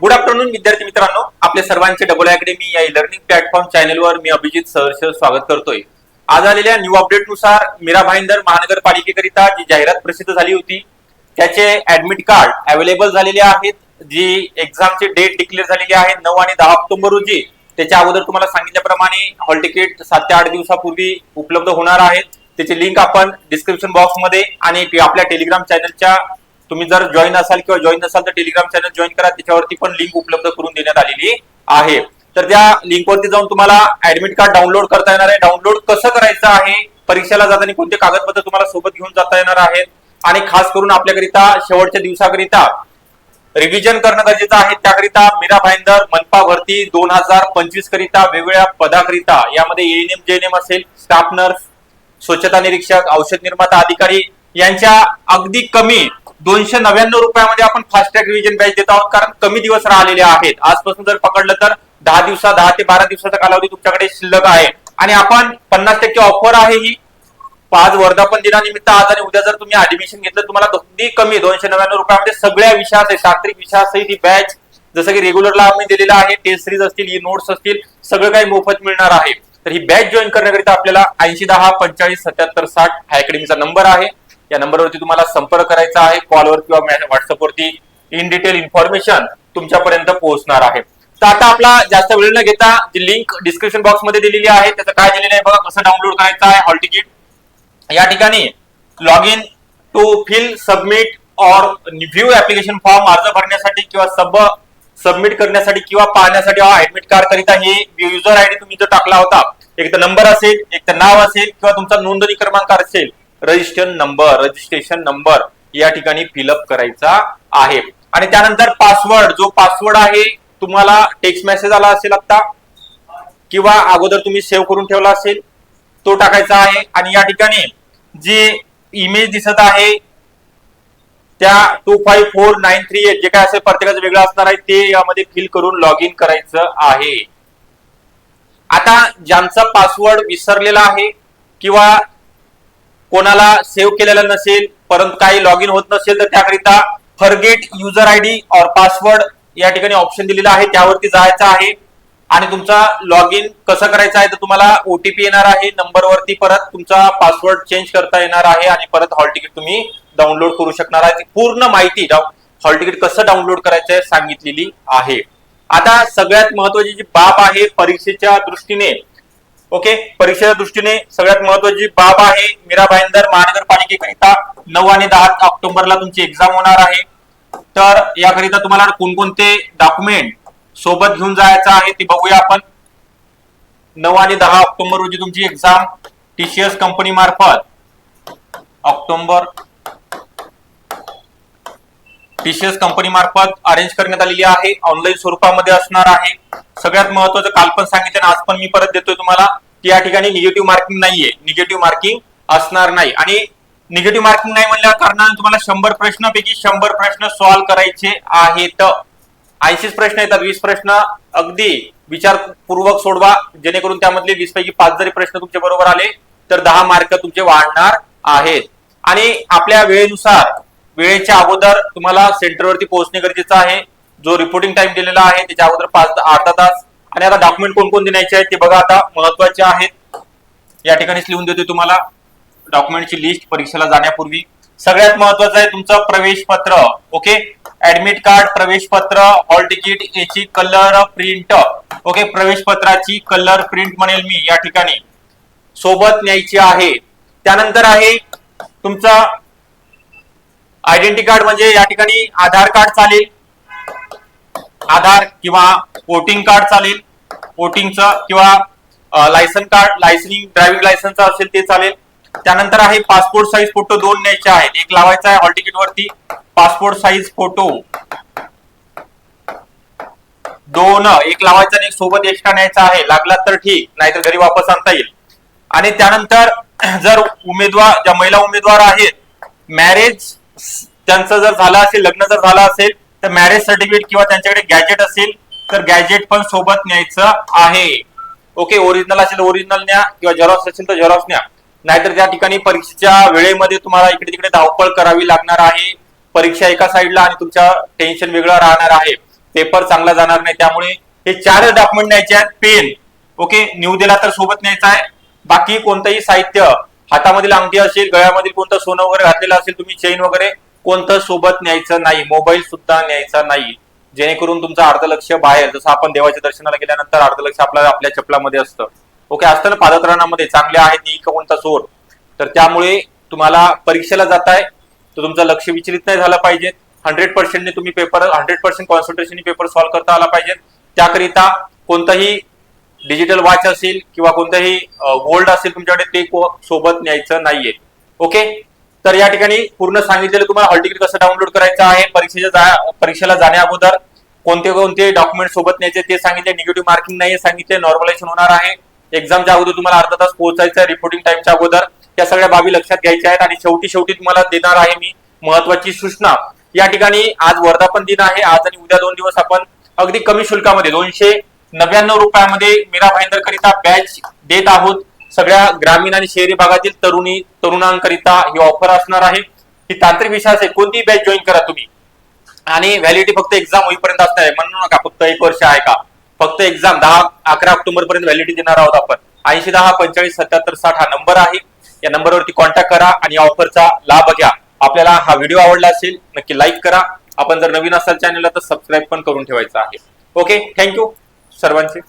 Good afternoon विद्यार्थी मित्रांनो. आपल्या सर्वांचे डबल अकॅडमी या लर्निंग प्लॅटफॉर्म चॅनलवर मी अभिजित सहर्ष स्वागत करतोय. आज आलेल्या न्यू अपडेटनुसार मीरा भाईंदर महानगरपालिकेकरिता जी जाहिरात प्रसिद्ध झाली होती त्याचे ऍडमिट कार्ड अवेलेबल झालेले आहेत. जी एक्झामची डेट डिक्लेअर झालेली आहे नऊ आणि दहा ऑक्टोबर रोजी. त्याच्या अगोदर तुम्हाला सांगितल्याप्रमाणे हॉल तिकीट सात ते आठ दिवसापूर्वी उपलब्ध होणार आहेत. त्याची लिंक आपण डिस्क्रिप्शन बॉक्समध्ये आणि आपल्या टेलिग्राम चॅनलच्या तुम्ही जर जॉईन असाल किंवा जॉईन नसाल तर टेलिग्राम चॅनल जॉईन करा. त्याच्यावरती पण लिंक उपलब्ध करून देण्यात आलेली आहे. तर त्या लिंकवरती जाऊन तुम्हाला ऍडमिट कार्ड डाउनलोड करता येणार आहे. डाउनलोड कसं करायचं आहे? परीक्षेला जाताना कोणते कागदपत्र तुम्हाला सोबत घेऊन जाता येणार आहेत? आणि खास करून आपल्याकरिता शेवटच्या दिवसाकरिता रिव्हिजन करणं गरजेचं आहे. त्याकरिता मीरा भाईंदर मनपा भरती दोन हजार पंचवीस करिता वेगवेगळ्या पदाकरिता यामध्ये एएनएम जेएनएम असेल स्टाफ नर्स स्वच्छता निरीक्षक औषध निर्माता अधिकारी यांच्या अगदी कमी दोनशे नव्याण्णव रुपयामध्ये आपण फास्टॅग रिव्हिजन बॅच देत आहोत. कारण कमी दिवस राहिलेले आहेत. आजपासून जर पकडलं तर दहा दिवसा दहा ते बारा दिवसाचा कालावधी तुमच्याकडे शिल्लक आहे. आणि आपण पन्नास टक्के ऑफर आहे ही. पाच वर्धापन दिनानिमित्त आज आणि उद्या जर तुम्ही ऍडमिशन घेतलं तुम्हाला अगदी कमी दोनशे नव्याण्णव रुपयामध्ये सगळ्या विषयात तांत्रिक विषयासहित ही बॅच जसं की रेग्युलरला आम्ही दिलेला आहे. टेस्ट सिरीज असतील ई नोट्स असतील सगळं काही मोफत मिळणार आहे. तर ही बॅच जॉईन करण्याकरिता आपल्याला ऐंशी दहा पंचेचाळीस सत्याहत्तर साठ हा अकॅडमीचा नंबर आहे. या नंबरवरती तुम्हाला संपर्क करायचा आहे. कॉलवर किंवा व्हॉट्सअपवरती इन डिटेल इन्फॉर्मेशन तुमच्यापर्यंत पोहोचणार आहे. तर आता आपला जास्त वेळ न घेता जी लिंक डिस्क्रिप्शन बॉक्समध्ये दिलेली आहे त्याचं काय दिलेलं आहे बघा कसं डाउनलोड करायचं आहे हॉल तिकीट या ठिकाणी log in to fill submit और व्ह्यू ऍप्लिकेशन फॉर्म अर्ज भरण्यासाठी किंवा सब सबमिट करण्यासाठी किंवा पाहण्यासाठी ऍडमिट कार्ड करिता हे युजर आयडी तुम्ही जो टाकला होता. एक तर नंबर असेल एक तर नाव असेल किंवा तुमचा नोंदणी क्रमांक असेल रजिस्टर नंबर रजिस्ट्रेशन नंबर या ठिकाणी फिलअप करायचा आहे. आणि त्यानंतर पासवर्ड जो पासवर्ड आहे तुम्हाला टेक्स्ट मेसेज आला असेल आता किंवा अगोदर तुम्ही सेव्ह करून ठेवला असेल तो टाकायचा आहे. आणि या ठिकाणी जे इमेज दिसत आहे त्या two five four nine three eight जे काय असेल प्रत्येकाचं वेगळं असणार आहे ते यामध्ये फिल करून लॉग इन करायचं आहे. आता ज्यांचा पासवर्ड विसरलेला आहे किंवा कोणाला सेव्ह केलेला नसेल परंतु काही लॉग इन होत नसेल तर त्याकरिता फरगेट युजर आय डी और पासवर्ड या ठिकाणी ऑप्शन दिलेला आहे. त्यावरती जायचं आहे. आणि तुमचा लॉग इन कसं करायचं आहे तर तुम्हाला ओटीपी येणार आहे. नंबरवरती परत तुमचा पासवर्ड चेंज करता येणार आहे आणि परत हॉल तिकीट तुम्ही डाउनलोड करू शकणार आहे. पूर्ण माहिती हॉल तिकीट कसं डाउनलोड करायचं आहे सांगितलेली आहे. आता सगळ्यात महत्वाची जी बाब आहे परीक्षेच्या दृष्टीने ओके? परीक्षेच्या दृष्टीने सगळ्यात महत्वाची बाब आहे मीरा भाईंदर महानगरपालिकेकरिता नऊ आणि दहा ऑक्टोबरला तुमची एक्झाम होणार आहे. तर याकरिता तुम्हाला कोणकोणते डॉक्युमेंट सोबत घेऊन जायचं आहे ते बघूया आपण. नऊ आणि दहा ऑक्टोबर रोजी तुमची एक्झाम टीसीएस कंपनी मार्फत ऑक्टोबर टीसीएस कंपनी मार्फत अरेंज करण्यात आलेली आहे. ऑनलाईन स्वरूपामध्ये असणार आहे. सगळ्यात महत्वाचं काल पण सांगितलं आज पण मी परत देतोय तुम्हाला. की या ठिकाणी निगेटिव्ह मार्किंग नाहीये. निगेटिव्ह मार्किंग असणार नाही. आणि निगेटिव्ह मार्किंग नाही म्हणल्या कारणाने तुम्हाला शंभर प्रश्नापैकी शंभर प्रश्न सॉल्व्ह करायचे आहेत. ऐंशीच प्रश्न येतात वीस प्रश्न अगदी विचारपूर्वक सोडवा. जेणेकरून त्यामधले वीस पैकी पाच जरी प्रश्न तुमच्या बरोबर आले तर दहा मार्क तुमचे वाढणार आहेत. आणि आपल्या वेळेनुसार वेळेच्या अगोदर तुम्हाला सेंटरवरती पोहोचणे गरजेचं आहे. जो रिपोर्टिंग टाइम दिलेला आहे त्याच्या अगोदर पाच अर्धा तास. आणि आता डॉक्युमेंट कोणकोणते न्यायचे आहेत ते बघा आता महत्त्वाचे आहेत. या ठिकाणीच लिहून देतोय तुम्हाला डॉक्युमेंटची लिस्ट परीक्षेला जाण्यापूर्वी. सगळ्यात महत्वाचं आहे तुमचं प्रवेश पत्र ओके ऍडमिट कार्ड प्रवेश पत्र हॉल तिकीट याची कलर प्रिंट ओके प्रवेश पत्राची कलर प्रिंट म्हणेल मी या ठिकाणी. सोबत न्यायची आहे. त्यानंतर आहे तुमचा आयडेंटिटी कार्ड म्हणजे या ठिकाणी आधार कार्ड चालेल. आधार किंवा वोटिंग कार्ड चालेल. वोटिंगचं किंवा licence card licensing driving licence असेल ते चालेल. त्यानंतर आहे पासपोर्ट साईज फोटो दोन न्यायचे आहेत. एक लावायचा आहे हॉल तिकीट वरती. पासपोर्ट साईज फोटो दोन एक लावायचा आणि एक सोबत एक्स्ट्रा न्यायचा आहे. लागला तर ठीक नाहीतर घरी वापस आणता येईल. आणि त्यानंतर जर उमेदवार ज्या महिला उमेदवार आहेत मॅरेज त्यांचं जर झालं असेल लग्न जर झालं असेल तर मॅरेज सर्टिफिकेट किंवा त्यांच्याकडे गॅजेट असेल तर गॅजेट पण सोबत न्यायचं आहे. ओके ओरिजिनल असेल ओरिजिनल न्या किंवा झेरॉक्स असेल तर झेरॉक्स न्या. नाहीतर त्या ठिकाणी परीक्षेच्या वेळेमध्ये तुम्हाला इकडे तिकडे धावपळ करावी लागणार आहे. परीक्षा एका साईडला आणि तुमच्या टेन्शन वेगळं राहणार आहे. पेपर चांगला जाणार नाही त्यामुळे हे चार डॉक्युमेंट न्यायचे आहेत पेन ओके न्यू दिला तर सोबत न्यायचा आहे. बाकी कोणतंही साहित्य हातामधील अंगठी असेल गळ्यामधील कोणतं सोनं वगैरे घातलेलं असेल तुम्ही चेन वगैरे कोणतं सोबत न्यायचं नाही मोबाईल सुद्धा न्यायचा नाही. जेणेकरून तुमचं अर्ध लक्ष बाहेर जसं आपण देवाच्या दर्शनाला गेल्यानंतर अर्ध लक्ष आपल्या आपल्या चपलामध्ये असतं. ओके असतं ना पादत्राणामध्ये चांगले आहेत नाही का कोणता चोर? तर त्यामुळे तुम्हाला परीक्षेला जाताय तर तुमचं लक्ष विचलित नाही झालं पाहिजे. हंड्रेड पर्सेंटने तुम्ही पेपर हंड्रेड पर्सेंट कॉन्सन्ट्रेशनने पेपर सॉल्व्ह करता आला पाहिजे. त्याकरिता कोणताही डिजिटल वॉच असेल किंवा कोणतंही गोल्ड असेल तुमच्याकडे ते सोबत न्यायचं नाहीये. ओके तर या ठिकाणी पूर्ण सांगितलेलं तुम्हाला हॉल तिकीट कसं डाउनलोड करायचं आहे परीक्षेच्या परीक्षेला जाण्या अगोदर कोणते कोणते डॉक्युमेंट सोबत न्यायचे ते सांगितले निगेटिव्ह मार्किंग नाही सांगितले नॉर्मलायझेशन होणार आहे. एक्झामच्या अगोदर तुम्हाला अर्धा तास पोहोचायचं आहे रिपोर्टिंग टाइमच्या अगोदर. या सगळ्या बाबी लक्षात घ्यायच्या आहेत आणि शेवटी शेवटी तुम्हाला देणार आहे मी महत्वाची सूचना. या ठिकाणी आज वर्धापन दिन आहे. आज आणि उद्या दोन दिवस आपण अगदी कमी शुल्कामध्ये दोनशे नव्याण्णव रुपयामध्ये मीरा भाईंदर करिता बॅच देत आहोत. सगळ्या ग्रामीण आणि शहरी भागातील तरुणी तरुणांकरिता ही ऑफर असणार आहे. ही तांत्रिक विषय असेल कोणतीही बॅच जॉईन करा तुम्ही. आणि व्हॅलिडिटी फक्त एक्झाम होईपर्यंत असणार आहे. म्हणू नका फक्त एक वर्ष आहे का? फक्त एक्झाम दहा अकरा ऑक्टोबर पर्यंत व्हॅलिडिटी देणार आहोत आपण. ऐंशी दहा पंचेचाळीस सत्याहत्तर साठ हा नंबर आहे. या नंबरवरती कॉन्टॅक्ट करा आणि ऑफरचा लाभ घ्या. आपल्याला हा व्हिडिओ आवडला असेल नक्की लाईक करा. आपण जर नवीन असाल चॅनलला तर सबस्क्राईब पण करून ठेवायचं आहे. ओके थँक्यू सर्वांचे.